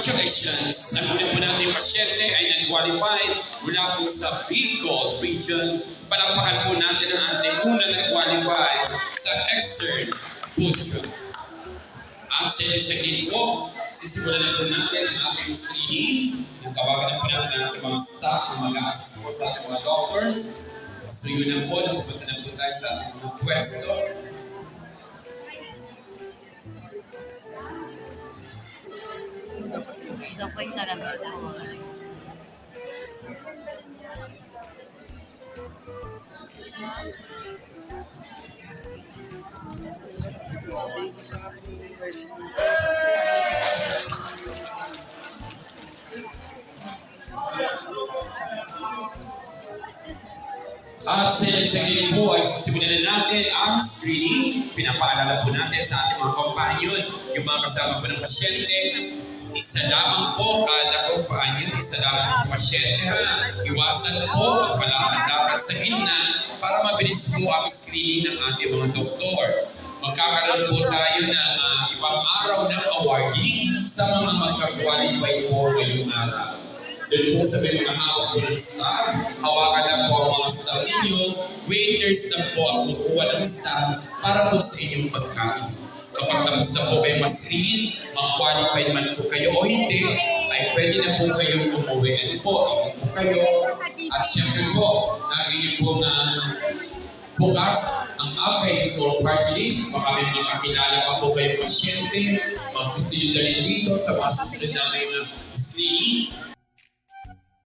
Congratulations! Ang una po natin pasyente ay nag-qualify mula po sa Bicol region. Palakpakan po natin ang ating una nag-qualify sa Exern Putro. At sa second po, sisimulan na po natin ang ating screening. Natawagan na po natin ang ating mga staff na mag-a-assist po sa ating mga doctors. Masuyo na po, napupunta na po tayo sa ating mga pwesto. Ito po yung sagot ko. At sa second po ay sisimulan na natin ang screening. Pinapaalala po natin sa ating mga kompanyon, yung mga kasama po ng pasyente. Isa lamang po kada kompanyon, isa lamang po pasyente ha. Iwasan po ang palakad-lakad sa gitna para mabilis po ang screening ng ating mga doktor. Magkakaroon po tayo ng ah, ibang araw ng awarding sa mga magka-qualify po ngayong araw. Doon po sa may mga hawak po ng staff, hawakan lang po ang mga staff ninyo, waiters na po ang kukuha ng staff para po sa inyong pagkain. Kapag tapos na po kayo ma-screen, ma-qualified man po kayo o hindi, ay pwede na po kayong umuwi. Ano po, ingat po kayo. At syempre po, lagi po na bukas ang Akay Soul Party List. Baka may mga kakilala pa po kayong pasyente, mga gusto nyo dito sa mga susunod na screening.